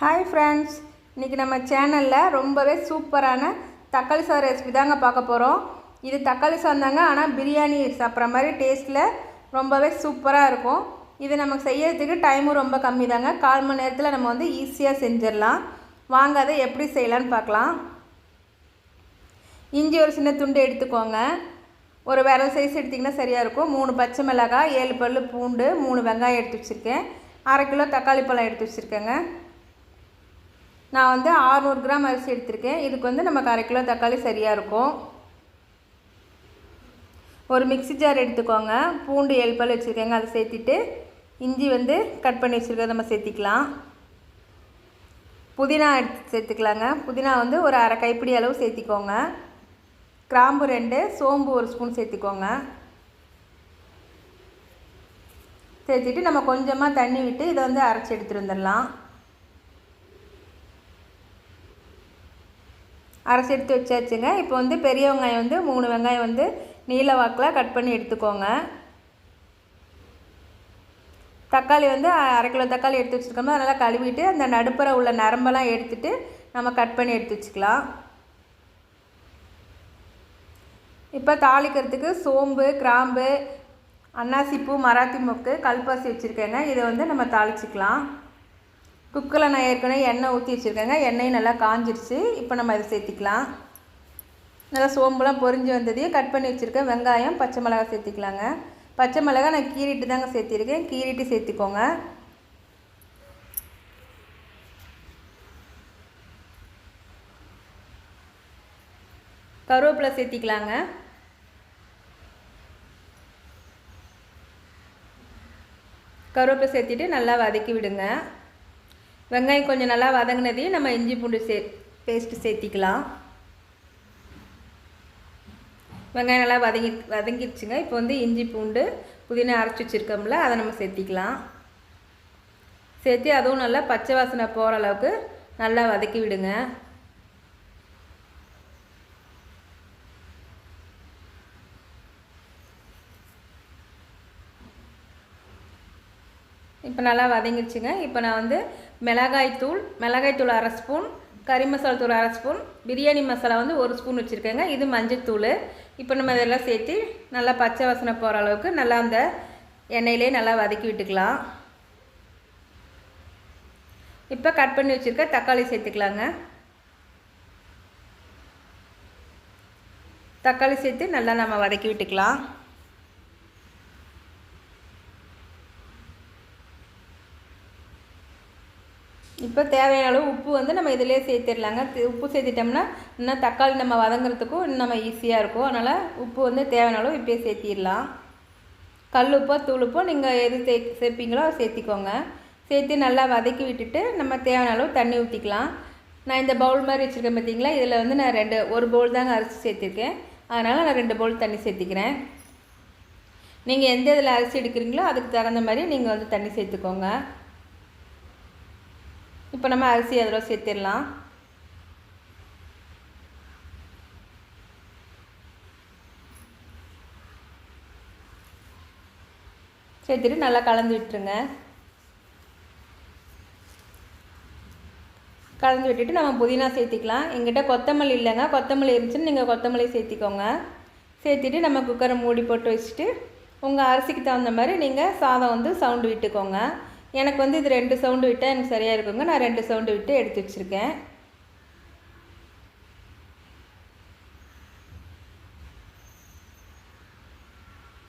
Hi friends இன்றைக்கி நம்ம சேனலில் ரொம்பவே சூப்பரான தக்காளி சாதம் ரெசிபி தாங்க பார்க்க போகிறோம் இது தக்காளி சாதம் தாங்க ஆனால் பிரியாணி சாப்பிட்ற மாதிரி டேஸ்ட்டில் ரொம்பவே சூப்பராக இருக்கும். இது நமக்கு செய்யறதுக்கு டைமும் ரொம்ப கம்மி தாங்க. கால் மணி நேரத்தில் நம்ம வந்து ஈஸியாக செஞ்சிடலாம். வாங்க அதை எப்படி செய்யலான்னு பார்க்கலாம். இஞ்சி ஒரு சின்ன துண்டு எடுத்துக்கோங்க. ஒரு விரல் சைஸ் எடுத்திங்கன்னா சரியாக இருக்கும். மூணு பச்சை மிளகாய் ஏழு பல் பூண்டு மூணு வெங்காயம் எடுத்து வச்சுருக்கேன். அரை கிலோ தக்காளி பழம் எடுத்து வச்சுருக்கேங்க. நான் வந்து ஆறுநூறு கிராம் அரிசி எடுத்திருக்கேன். இதுக்கு வந்து நமக்கு அரை கிலோ தக்காளி சரியாக இருக்கும். ஒரு மிக்ஸி ஜார் எடுத்துக்கோங்க. பூண்டு எல்பல் வச்சுருக்கேங்க. அதை சேர்த்திட்டு இஞ்சி வந்து கட் பண்ணி வச்சுருக்கோம் நம்ம சேர்த்திக்கலாம். புதினா எடுத்து சேர்த்துக்கலாங்க. புதினா வந்து ஒரு அரை கைப்பிடி அளவு சேர்த்திக்கோங்க. கிராம்பு ரெண்டு சோம்பு ஒரு ஸ்பூன் சேர்த்துக்கோங்க. சேர்த்துட்டு நம்ம கொஞ்சமாக தண்ணி விட்டு இதை வந்து அரைச்சி எடுத்துகிட்டு வந்துடலாம். அரைச்சி எடுத்து வச்சாச்சுங்க. இப்போ வந்து பெரிய வெங்காயம் வந்து மூணு வெங்காயம் வந்து நீல வாக்கில் கட் பண்ணி எடுத்துக்கோங்க. தக்காளி வந்து அரை கிலோ தக்காளி எடுத்து வச்சுருக்கோமோ அதனால் கழுவிட்டு அந்த நடுப்புற உள்ள நரம்பெல்லாம் எடுத்துட்டு நம்ம கட் பண்ணி எடுத்து வச்சுக்கலாம். இப்போ தாளிக்கிறதுக்கு சோம்பு கிராம்பு அன்னாசிப்பூ மராத்தி மொக்கு கல்பாசி வச்சுருக்கேங்க. இதை வந்து நம்ம தாளிச்சிக்கலாம். குக்கரில் நான் ஏற்கனவே எண்ணெய் ஊற்றி வச்சுருக்கேங்க. எண்ணெயும் நல்லா காஞ்சிருச்சு. இப்போ நம்ம இதை சேர்த்திக்கலாம். நல்லா சோம்புலாம் பொரிஞ்சு வந்ததையும் கட் பண்ணி வச்சுருக்கேன் வெங்காயம் பச்சை மிளகா சேர்த்திக்கலாங்க. பச்சை மிளகா நான் கீறிட்டு தாங்க சேர்த்திருக்கேன். கீறிட்டு சேர்த்திக்கோங்க. கருவேப்பிலை சேர்த்திக்கலாங்க. கருவேப்பிலை சேர்த்திட்டு நல்லா வதக்கி விடுங்க. வெங்காயம் கொஞ்சம் நல்லா வதங்கினதையும் நம்ம இஞ்சி பூண்டு சே பேஸ்ட்டு சேர்த்திக்கலாம். வெங்காயம் நல்லா வதங்கி வதங்கிடுச்சுங்க. இப்போ வந்து இஞ்சி பூண்டு புதினா அரைச்சி வச்சுருக்கோம்ல அதை நம்ம சேர்த்திக்கலாம். சேர்த்து அதுவும் நல்லா பச்சை வாசனை போகிற அளவுக்கு நல்லா வதக்கி விடுங்க. இப்போ நல்லா வதங்கிடுச்சுங்க. இப்போ நான் வந்து மிளகாய்த்தூள் மிளகாய்த்தூள் அரை ஸ்பூன் கறி மசாலா தூள் அரை ஸ்பூன் பிரியாணி மசாலா வந்து ஒரு ஸ்பூன் வச்சுருக்கேங்க. இது மஞ்சத்தூள் இப்போ நம்ம இதெல்லாம் சேர்த்து நல்லா பச்சை வாசனை போகிற அளவுக்கு நல்லா அந்த எண்ணெயிலே நல்லா வதக்கி விட்டுக்கலாம். இப்போ கட் பண்ணி வச்சுருக்க தக்காளி சேர்த்துக்கலாங்க. தக்காளி சேர்த்து நல்லா நம்ம வதக்கி விட்டுக்கலாம். இப்போ தேவையான அளவு உப்பு வந்து நம்ம இதிலே சேர்த்திடலாங்க. உப்பு சேர்த்திட்டோம்னா இன்னும் தக்காளி நம்ம வதங்குறதுக்கும் இன்னும் நம்ம ஈஸியாக இருக்கும். அதனால் உப்பு வந்து தேவையான அளவு இப்போயே சேர்த்திடலாம். கல் உப்போ தூள் உப்போ நீங்கள் எது சே சேர்ப்பீங்களோ சேர்த்திக்கோங்க. சேர்த்து நல்லா வதக்கி விட்டுட்டு நம்ம தேவையான அளவு தண்ணி ஊற்றிக்கலாம் நான் இந்த பவுல் மாதிரி வச்சுருக்கேன் பார்த்தீங்களா? இதில் வந்து நான் ரெண்டு ஒரு பவுல் தாங்க அரிசி சேர்த்துருக்கேன். அதனால் நான் ரெண்டு பவுல் தண்ணி சேர்த்திக்கிறேன். நீங்கள் எந்த இதில் அரிசி எடுக்கிறீங்களோ அதுக்கு தகுந்த மாதிரி நீங்கள் வந்து தண்ணி சேர்த்துக்கோங்க. இப்போ நம்ம அரிசி அதில் சேர்த்திடலாம். சேர்த்துட்டு நல்லா கலந்து விட்டுருங்க. கலந்து விட்டுட்டு நம்ம புதினா சேர்த்திக்கலாம். எங்கிட்ட கொத்தமல்லி இல்லைங்க. கொத்தமல்லி இருந்துச்சுன்னு நீங்கள் கொத்தமல்லி சேர்த்திக்கோங்க. சேர்த்துட்டு நம்ம குக்கரை மூடி போட்டு வச்சுட்டு உங்கள் அரிசிக்கு தகுந்த மாதிரி நீங்கள் சாதம் வந்து சவுண்டு விட்டுக்கோங்க. எனக்கு வந்து இது ரெண்டு சவுண்டு விட்டால் எனக்கு சரியாக இருக்குங்க. நான் ரெண்டு சவுண்டு விட்டு எடுத்து வச்சுருக்கேன்.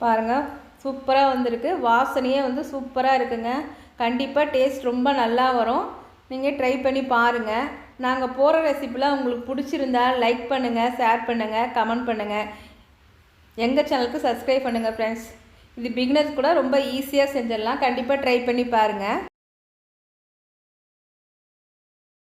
பாருங்கள் சூப்பராக வந்திருக்கு. வாசனையே வந்து சூப்பராக இருக்குங்க. கண்டிப்பாக டேஸ்ட் ரொம்ப நல்லா வரும். நீங்கள் ட்ரை பண்ணி பாருங்கள் நாங்கள் போகிற ரெசிப்பிலாம் உங்களுக்கு பிடிச்சிருந்தா லைக் பண்ணுங்கள் ஷேர் பண்ணுங்கள் கமெண்ட் பண்ணுங்கள் எங்கள் சேனலுக்கு சப்ஸ்கிரைப் பண்ணுங்கள் ஃப்ரெண்ட்ஸ் இது பிகினர்ஸ் கூட ரொம்ப ஈஸியாக செஞ்சிடலாம். கண்டிப்பாக ட்ரை பண்ணி பாருங்கள்